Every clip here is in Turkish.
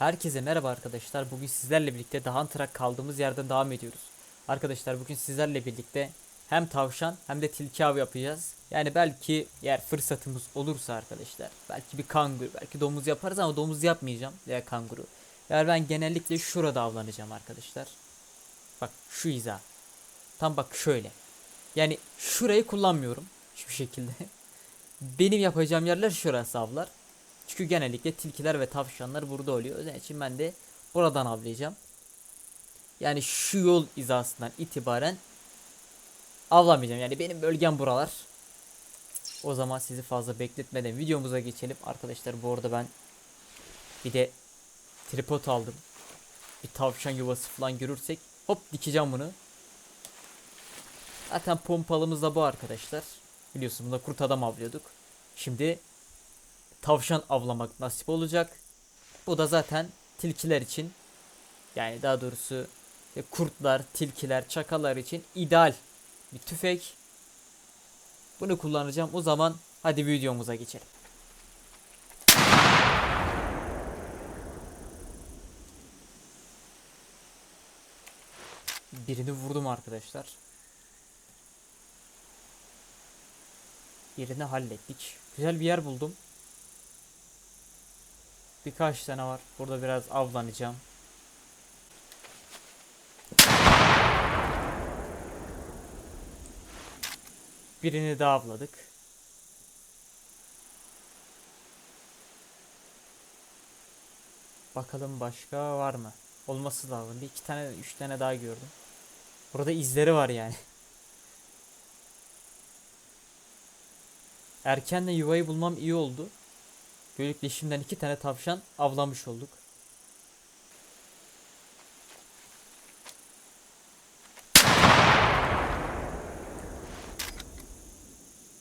Herkese merhaba arkadaşlar. Bugün sizlerle birlikte daha Antrak kaldığımız yerden devam ediyoruz. Arkadaşlar bugün sizlerle birlikte hem tavşan hem de tilki avı yapacağız. Yani belki eğer fırsatımız olursa arkadaşlar belki bir kanguru belki domuz yaparız ama domuz yapmayacağım veya kanguru. Yani ben genellikle şurada avlanacağım arkadaşlar. Bak şu hiza. Tam bak şöyle. Yani şurayı kullanmıyorum hiçbir şekilde. Benim yapacağım yerler şurası avlar. Çünkü genellikle tilkiler ve tavşanlar burada oluyor. O için ben de buradan avlayacağım. Yani şu yol hizasından itibaren avlamayacağım. Yani benim bölgem buralar. O zaman sizi fazla bekletmeden videomuza geçelim. Arkadaşlar bu arada ben bir de tripod aldım. Bir tavşan yuvası falan görürsek hop dikeceğim bunu. Zaten pompalımız da bu arkadaşlar. Biliyorsun bunda kurt adam avlıyorduk. Şimdi tavşan avlamak nasip olacak. Bu da zaten tilkiler için yani daha doğrusu e, kurtlar, tilkiler, çakallar için ideal bir tüfek. Bunu kullanacağım. O zaman hadi videomuza geçelim. Birini vurdum arkadaşlar. Birini hallettik. Güzel bir yer buldum. Birkaç tane var. Burada biraz avlanacağım. Birini daha avladık. Bakalım başka var mı? Olması lazım. Bir iki tane, üç tane daha gördüm. Burada izleri var yani. Erkenle yuvayı bulmam iyi oldu. Böylelikle şimdiden iki tane tavşan avlamış olduk.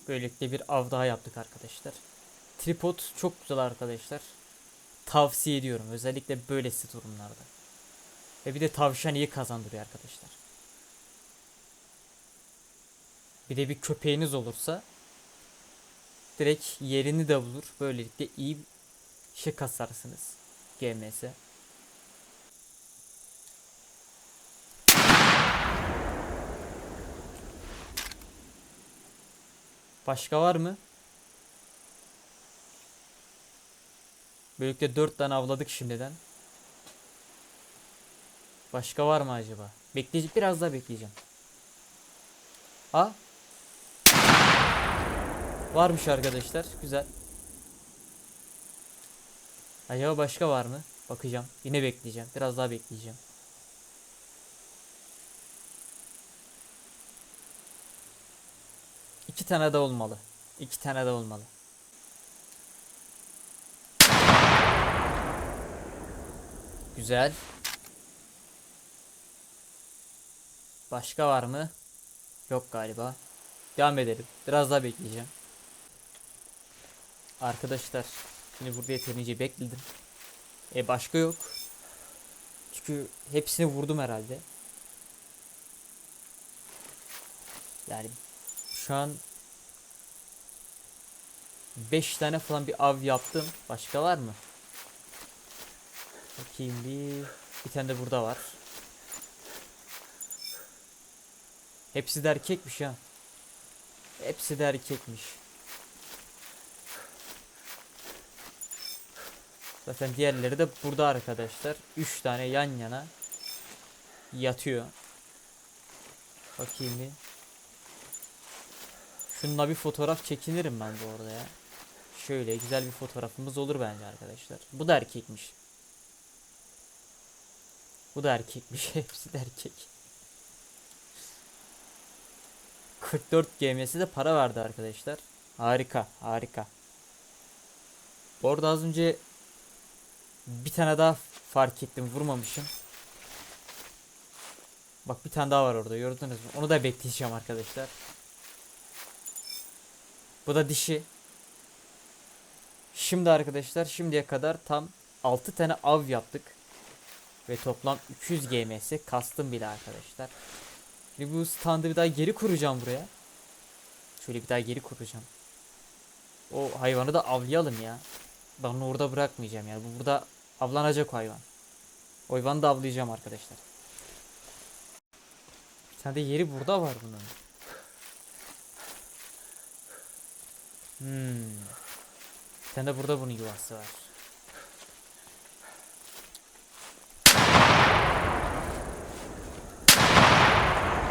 Böylelikle bir av daha yaptık arkadaşlar. Tripod çok güzel arkadaşlar. Tavsiye ediyorum. Özellikle böylesi durumlarda. Ve bir de tavşan iyi kazandırıyor arkadaşlar. Bir de bir köpeğiniz olursa direkt yerini de bulur. Böylelikle iyi şey kasarsınız. GMS. Başka var mı? Böylelikle 4 tane avladık şimdiden. Başka var mı acaba? Bekleyeceğim. Biraz daha bekleyeceğim. Ha? Varmış arkadaşlar. Güzel. Acaba başka var mı? Bakacağım. Yine bekleyeceğim. Biraz daha bekleyeceğim. İki tane de olmalı. İki tane de olmalı. Güzel. Başka var mı? Yok galiba. Devam edelim. Biraz daha bekleyeceğim. Arkadaşlar şimdi burada yeterince bekledim. E başka yok. Çünkü hepsini vurdum herhalde. Yani şu an 5 tane falan bir av yaptım. Başka var mı? Bakayım bir bir tane de burada var. Hepsi de erkekmiş ha. Hepsi de erkekmiş. Zaten diğerleri de burada arkadaşlar. 3 tane yan yana yatıyor. Bakayım bir. Şununla bir fotoğraf çekinirim ben bu arada ya. Şöyle güzel bir fotoğrafımız olur bence arkadaşlar. Bu da erkekmiş. Bu da erkekmiş. Hepsi de erkek. 44 GM'si de para verdi arkadaşlar. Harika, harika. Bu arada az önce bir tane daha fark ettim. Vurmamışım. Bak bir tane daha var orada. Gördünüz mü? Onu da bekleyeceğim arkadaşlar. Bu da dişi. Şimdi arkadaşlar şimdiye kadar tam 6 tane av yaptık. Ve toplam 200 GMS kastım bile arkadaşlar. Şimdi bu standı bir daha geri kuracağım buraya. Şöyle bir daha geri kuracağım. O hayvanı da avlayalım ya. Ben onu orada bırakmayacağım yani. Bu burada Avlanacak o hayvan. O hayvanı da avlayacağım arkadaşlar. Tane de yeri burada var bunun. Hmm. Tane de burada bunun yuvası var.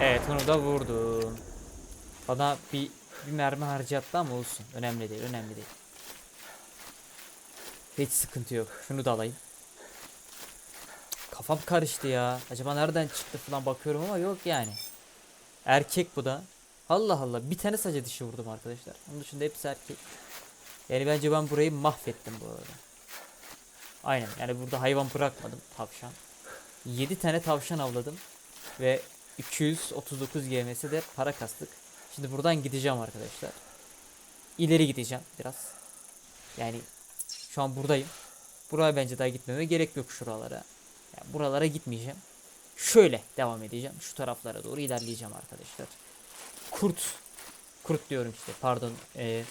Evet onu da vurdum. Bana bir, bir mermi harcattı ama olsun. Önemli değil, önemli değil. Hiç sıkıntı yok. Şunu da alayım. Kafam karıştı ya. Acaba nereden çıktı falan bakıyorum ama yok yani. Erkek bu da. Allah Allah. Bir tane sadece dişi vurdum arkadaşlar. Onun dışında hepsi erkek. Yani bence ben burayı mahvettim bu arada. Aynen. Yani burada hayvan bırakmadım. Tavşan. 7 tane tavşan avladım. Ve 239 GMS de para kastık. Şimdi buradan gideceğim arkadaşlar. İleri gideceğim biraz. Yani şu an buradayım. Buraya bence daha gitmeme gerek yok şuralara. Yani buralara gitmeyeceğim. Şöyle devam edeceğim. Şu taraflara doğru ilerleyeceğim arkadaşlar. Kurt. Kurt diyorum işte pardon. Ee,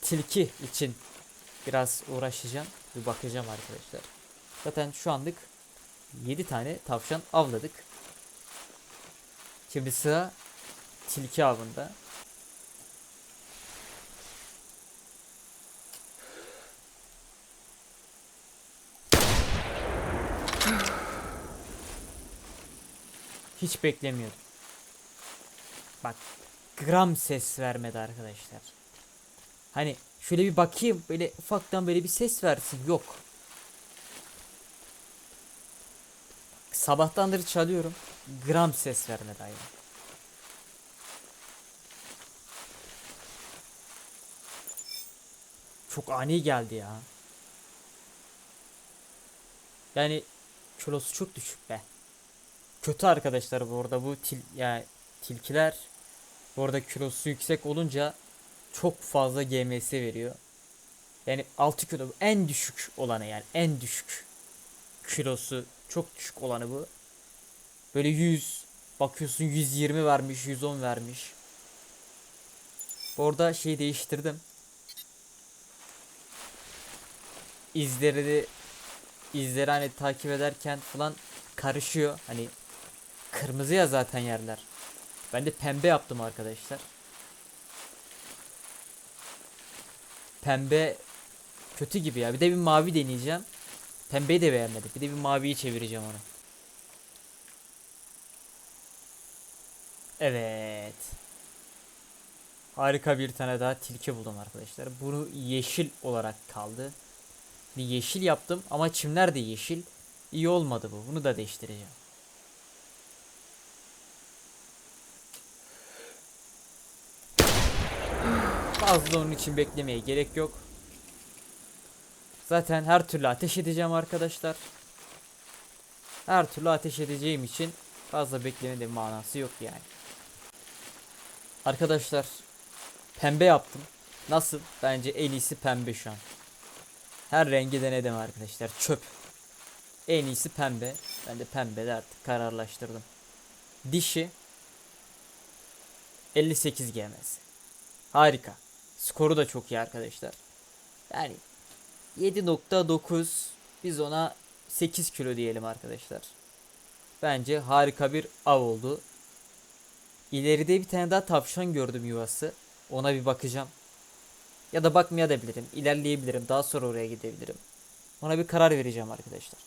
tilki için biraz uğraşacağım. Bir bakacağım arkadaşlar. Zaten şu anlık 7 tane tavşan avladık. Şimdi sıra tilki avında. Hiç beklemiyordum. Bak gram ses vermedi arkadaşlar. Hani şöyle bir bakayım böyle ufaktan böyle bir ses versin yok. Sabahtandır çalıyorum. Gram ses vermedi hayvan. Çok ani geldi ya. Yani kilosu çok düşük be. Kötü arkadaşlar bu arada bu til yani tilkiler bu arada kilosu yüksek olunca çok fazla GMS veriyor. Yani 6 kilo en düşük olanı yani en düşük kilosu çok düşük olanı bu. Böyle 100 bakıyorsun 120 vermiş 110 vermiş. Orada şey değiştirdim. İzleri izleri hani takip ederken falan karışıyor. Hani kırmızı ya zaten yerler. Ben de pembe yaptım arkadaşlar. Pembe kötü gibi ya. Bir de bir mavi deneyeceğim. Pembeyi de beğenmedim. Bir de bir maviyi çevireceğim onu. Evet. Harika bir tane daha tilki buldum arkadaşlar. Bunu yeşil olarak kaldı. Bir yeşil yaptım ama çimler de yeşil. İyi olmadı bu. Bunu da değiştireceğim. Fazla onun için beklemeye gerek yok. Zaten her türlü ateş edeceğim arkadaşlar. Her türlü ateş edeceğim için fazla beklemenin de manası yok yani. Arkadaşlar pembe yaptım. Nasıl? Bence en iyisi pembe şu an. Her rengi denedim arkadaşlar. Çöp. En iyisi pembe. Ben de pembe de artık kararlaştırdım. Dişi 58 GMS. Harika. Skoru da çok iyi arkadaşlar. Yani 7.9 biz ona 8 kilo diyelim arkadaşlar. Bence harika bir av oldu. İleride bir tane daha tavşan gördüm yuvası. Ona bir bakacağım. Ya da bakmaya da bilirim. İlerleyebilirim. Daha sonra oraya gidebilirim. Ona bir karar vereceğim arkadaşlar.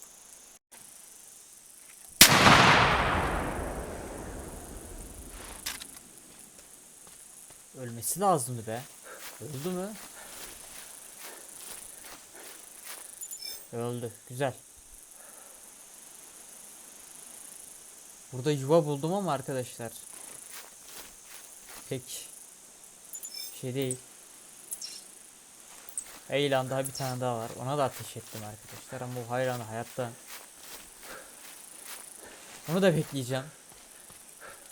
Ölmesi lazımdı be. Öldü mü? Öldü. Güzel. Burada yuva buldum ama arkadaşlar. Pek şey değil. Hey lan daha bir tane daha var. Ona da ateş ettim arkadaşlar ama o hayranı hayatta. Onu da bekleyeceğim.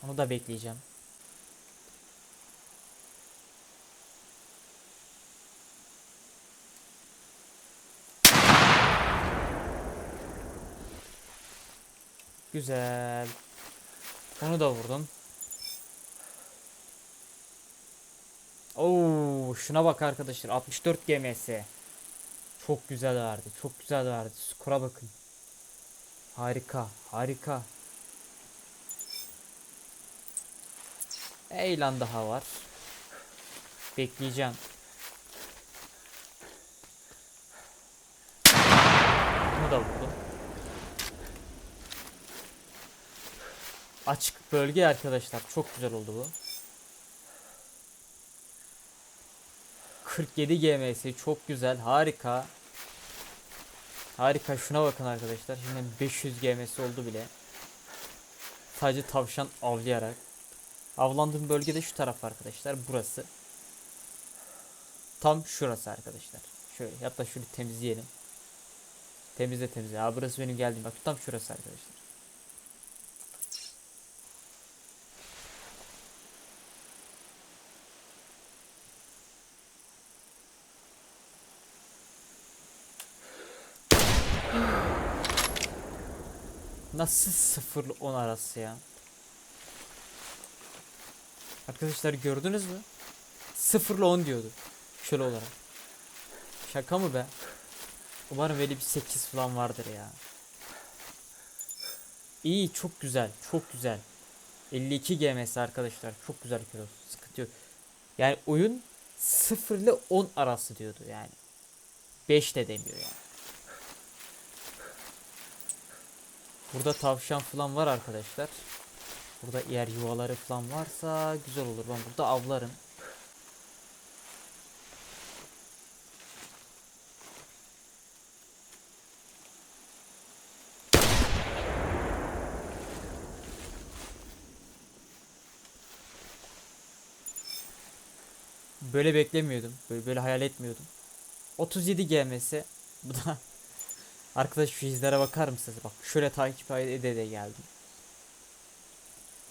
Onu da bekleyeceğim. Güzel. Onu da vurdum. Oo, şuna bak arkadaşlar 64 GMS. Çok güzel verdi. Çok güzel verdi. Skora bakın. Harika. Harika. Eylan daha var. Bekleyeceğim. Bunu da vurdum. Açık bölge arkadaşlar. Çok güzel oldu bu. 47 GMS çok güzel. Harika. Harika. Şuna bakın arkadaşlar. Şimdi 500 GMS oldu bile. Sadece tavşan avlayarak. Avlandığım bölgede şu taraf arkadaşlar. Burası. Tam şurası arkadaşlar. Şöyle hatta şunu temizleyelim. Temizle temizle. Ha burası benim geldiğim. Bak tam şurası arkadaşlar. Nasıl 0 ile 10 arası ya? Arkadaşlar gördünüz mü? 0 ile 10 diyordu. Şöyle olarak. Şaka mı be? Umarım böyle bir 8 falan vardır ya. İyi çok güzel. Çok güzel. 52 GMS arkadaşlar. Çok güzel kilo. Sıkıntı yok. Yani oyun 0 ile 10 arası diyordu yani. 5 de demiyor yani. Burada tavşan falan var arkadaşlar. Burada eğer yuvaları falan varsa güzel olur. Ben burada avlarım. Böyle beklemiyordum. Böyle, böyle hayal etmiyordum. 37 GMS. Bu da Arkadaş şu izlere bakar mısınız? Bak şöyle takip ede de geldim.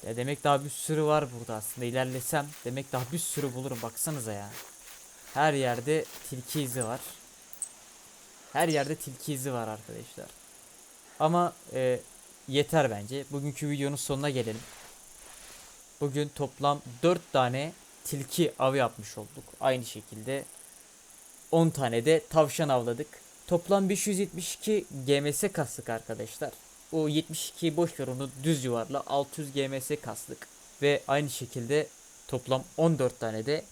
Ya demek daha bir sürü var burada aslında. İlerlesem demek daha bir sürü bulurum. Baksanıza ya. Her yerde tilki izi var. Her yerde tilki izi var arkadaşlar. Ama e, yeter bence. Bugünkü videonun sonuna gelelim. Bugün toplam 4 tane tilki avı yapmış olduk. Aynı şekilde 10 tane de tavşan avladık. Toplam 572 GMS kastık arkadaşlar. O 72 boş ver onu düz yuvarla 600 GMS kastık. Ve aynı şekilde toplam 14 tane de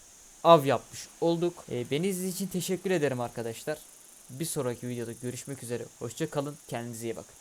av yapmış olduk. Ee, beni izlediğiniz için teşekkür ederim arkadaşlar. Bir sonraki videoda görüşmek üzere. Hoşça kalın. Kendinize iyi bakın.